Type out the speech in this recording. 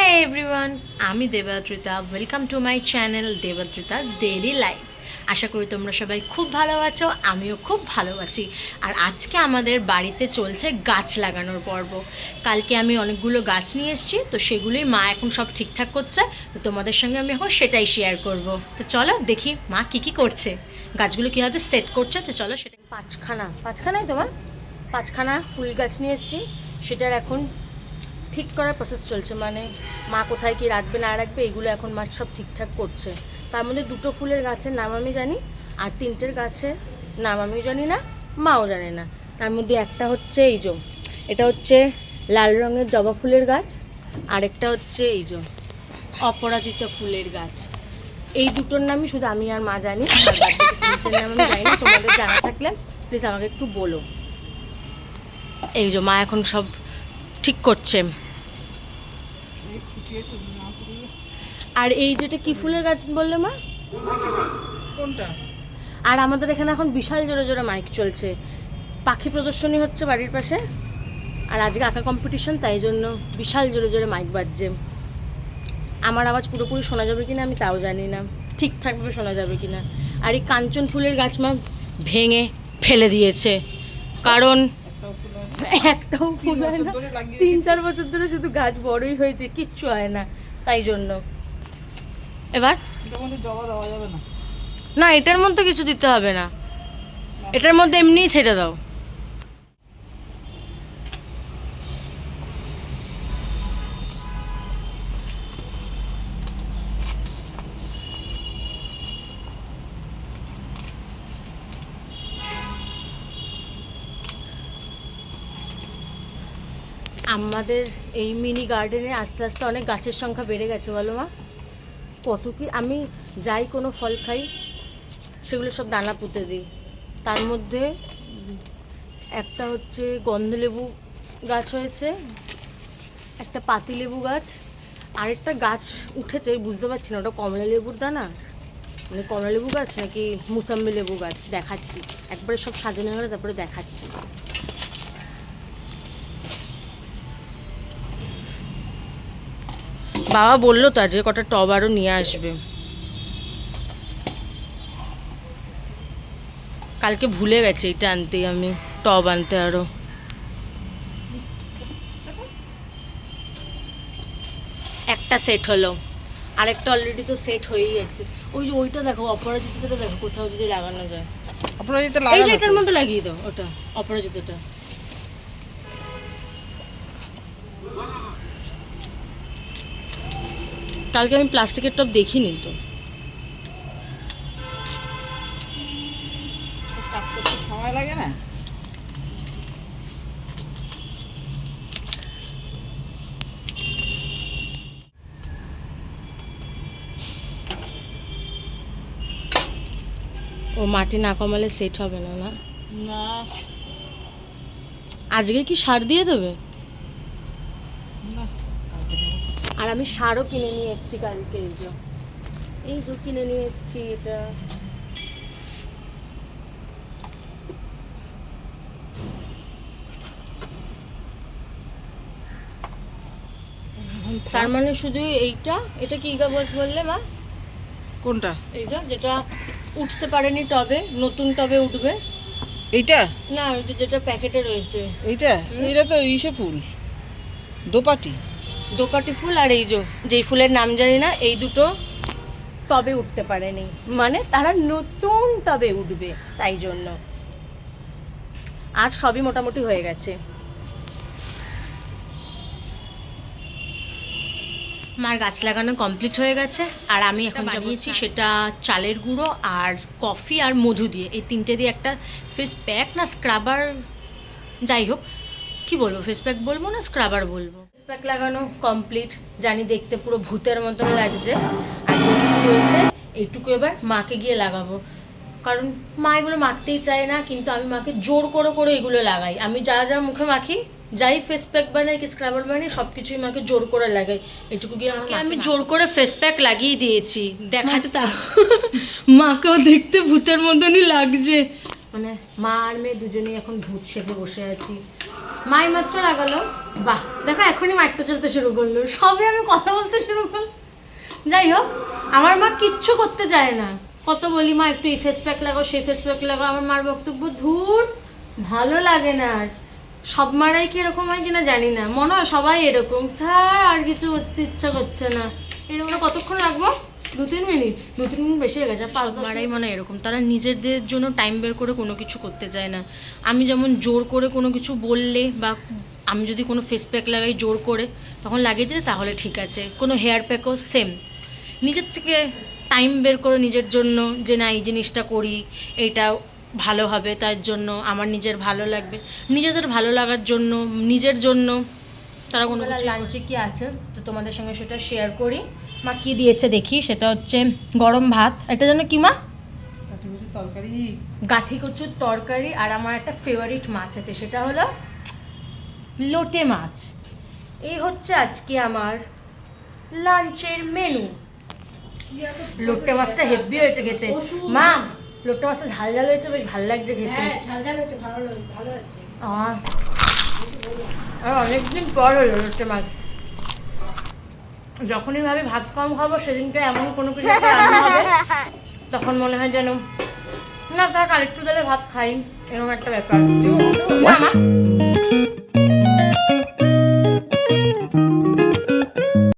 হে everyone আমি Debadrita. Welcome to my channel Debadrita's daily life আশা করি তোমরা সবাই খুব ভালো আছো, আমিও খুব ভালো আছি। আর আজকে আমাদের বাড়িতে চলছে গাছ লাগানোর পর্ব। কালকে আমি অনেকগুলো গাছ নিয়ে এসেছি, তো সেগুলোই মা এখন সব ঠিকঠাক করছে, তো তোমাদের সঙ্গে আমি এখন সেটাই শেয়ার করব। তো চলো দেখি মা কী কী করছে। গাছগুলো কীভাবে সেট করছে, তো চলো সেটা পাঁচখানা, পাঁচখানাই তোমার? পাঁচখানা ফুল গাছ নিয়ে এসেছি, সেটার এখন ঠিক করার প্রসেস চলছে। মানে মা কোথায় কি রাখবে, না রাখবে, এগুলো এখন মা সব ঠিকঠাক করছে। তার মধ্যে দুটো ফুলের গাছের নাম আমি জানি, আর তিনটের গাছের নাম আমিও জানি না, মাও জানে না। তার মধ্যে একটা হচ্ছে এই যে, এটা হচ্ছে লাল রঙের জবা ফুলের গাছ আরেকটা হচ্ছে এই যে অপরাজিতা ফুলের গাছ। এই দুটোর নামই শুধু আমি আর মা জানি তিনটের নাম আমি জানি না, তোমাদের জানা থাকলে প্লিজ আমাকে একটু বলো। এই যে মা এখন সব ঠিক করছে। আর এই যেটা কি ফুলের গাছ বললে মা? কোনটা? আর আমাদের এখানে এখন বিশাল জোরে জোরে মাইক চলছে। পাখি প্রদর্শনী হচ্ছে বাড়ির পাশে। আর আজকে আঁকা কম্পিটিশন তাই জন্য বিশাল জোরে জোরে মাইক বাজছে। আমার আওয়াজ পুরোপুরি শোনা যাবে কিনা আমি তাও জানি না। ঠিকঠাকভাবে শোনা যাবে কিনা। আর এই কাঞ্চন ফুলের গাছ মা ভেঙে ফেলে দিয়েছে। কারণ একটাও ফুল হয় না। তিন চার বছর ধরে শুধু গাছ বড়ই হয়েছে কিচ্ছু হয় না তাই জন্য। এবার? জবা দেওয়া যাবে না। না এটার মধ্যে কিছু দিতে হবে না। এটার মধ্যে এমনিই ছেড়ে দাও। আমাদের এই মিনি গার্ডেনে আস্তে আস্তে অনেক গাছের সংখ্যা বেড়ে গেছে, বলো মা। কত কি, আমি যাই কোনো ফল খাই, সেগুলো সব দানা পুঁতে দিই। তার মধ্যে একটা হচ্ছে গন্ধলেবু গাছ হয়েছে, একটা পাতিলেবু গাছ, আরেকটা গাছ উঠেছে বুঝতে পারছি না, ওটা কমলা লেবুর দানা? মানে কমলা লেবু গাছ নাকি মুসাম্বি লেবু গাছ? দেখাচ্ছি। একবারে সব সাজানো হলে, তারপরে দেখাচ্ছি। বাবা বলল তো আজকে কটা টব আরও নিয়ে আসবে। কালকে ভুলে গেছে এটা আনতে আমি টব আনতে আরও একটা সেট হলো আরেকটা অলরেডি তো সেট হয়েই গেছে ওই যে ওইটা দেখো অপরাজিতটা দেখো কোথাও যদি লাগানো যায়। আপনারা যেটা এই যে এটার মধ্যে লাগিয়ে দাও ওটা অপরাজিতটা। কালকে আমি প্লাস্টিকের টব দেখিনি তো। কাজ করতে সময় লাগে না? ও মাটি না কমালে সেট হবে না? না। আজকে কি সার দিয়ে দেবে না কালকে দেবো। আর আমি সারও কিনে নিয়ে এসেছি কালকে এই যে। এই যে কিনে নিয়ে এসেছি এটা। তার মানে শুধু এইটা? এটা কি বললে মা? কোনটা? এই যে যেটা উঠতে পারেনি টবে নতুন টবে উঠবে। এইটা? না ওই যে যেটা প্যাকেটে রয়েছে। এইটা? এইটা তো ইসে ফুল। দোপাটি। দোপাটি ফুল আর এই যে যেই ফুলের নাম জানি না এই দুটো টবে উঠতে পারেনি। মানে তারা নতুন টবে উঠবে তাই জন্য। আর সবই মোটামুটি হয়ে গেছে। মার গাছ লাগানো কমপ্লিট হয়ে গেছে আর আমি এখন বানিয়েছি। সেটা চালের গুঁড়ো আর কফি আর মধু দিয়ে। এই তিনটে দিয়ে একটা ফেস প্যাক না স্ক্রাবার যাই হোক কি বলব ফেস প্যাক বলব না স্ক্রাবার বলব? ফেস প্যাক লাগানো কমপ্লিট জানি দেখতে পুরো ভূতের মতন লাগছে। আর রয়েছে এইটুকু এবার মাকে গিয়ে লাগাবো। কারণ মা এগুলো মাখতেই চায় না কিন্তু আমি মাকে জোর করে করে এগুলো লাগাই। আমি যা যা মুখে মাখি যাই ফেস প্যাক বানাই কি স্ক্রাবার বানাই সব কিছুই মাকে জোর করে লাগাই। এটুকু গিয়ে আমাকে আমি জোর করে ফেস প্যাক লাগিয়ে দিয়েছি। দেখাতে মাকেও দেখতে ভূতের মতনই লাগছে। মানে মা আর মেয়ে দুজনেই এখন ভূত সেজে বসে আছি। মাই মাত্র লাগালো। বাহ, দেখো এখনই মাইকটা চলতে শুরু করল। সবে আমি কথা বলতে শুরু করলাম যাই হোক, আমার মা কিচ্ছু করতে চায় না। কত বলি মা, একটু এই ফেস প্যাক লাগাও, সেই ফেস প্যাক লাগাও। আমার মার বক্তব্য ধুর, ভালো লাগে না আর। সব মারাই কি এরকম হয় কিনা জানি না। মনে হয় সবাই এরকম। তা আর কিছু করতে ইচ্ছা করছে না। এরকম কতক্ষণ রাখব? দু তিন মিনিট দু তিন মিনিট বেশি হয়ে গেছে পাঁচ মারাই মানে এরকম। তারা নিজেদের জন্য টাইম বের করে কোনো কিছু করতে চায় না। আমি যেমন জোর করে কোনো কিছু বললে বা আমি যদি কোনো ফেস প্যাক লাগাই জোর করে তখন লাগিয়ে দিলে তাহলে ঠিক আছে। কোনো হেয়ার প্যাকও সেম নিজের থেকে টাইম বের করে নিজের জন্য যে না এই জিনিসটা করি এইটা ভালো হবে তার জন্য আমার নিজের ভালো লাগবে। নিজেদের ভালো লাগার জন্য নিজের জন্য তারা কোনো লাঞ্চে কি আছে? তো তোমাদের সঙ্গে সেটা শেয়ার করি। মা কি দিয়েছে দেখি সেটা হচ্ছে গরম ভাত। এটা যেন কি মা? তরকারি। গাঠি কচুর তরকারি আর আমার একটা ফেভারিট মাছ আছে সেটা হলো লোটে মাছ। এই হচ্ছে আজকে আমার লাঞ্চের মেনু লোটে মাছটা হেভি হয়েছে খেতে। মা লোটে মাছটা ঝাল ঝাল হয়েছে বেশ ভালো লাগছে খেতে। হ্যাঁ আর অনেকদিন পর হলো লোটে মাছ। যখনই ভাবে ভাত কম খাব সেদিনটা এমন কোনো কিছু একটা রান্না হবে তখন মনে হয় যেন না তার আরেকটু দিলে ভাত খাই। এরকম একটা ব্যাপার।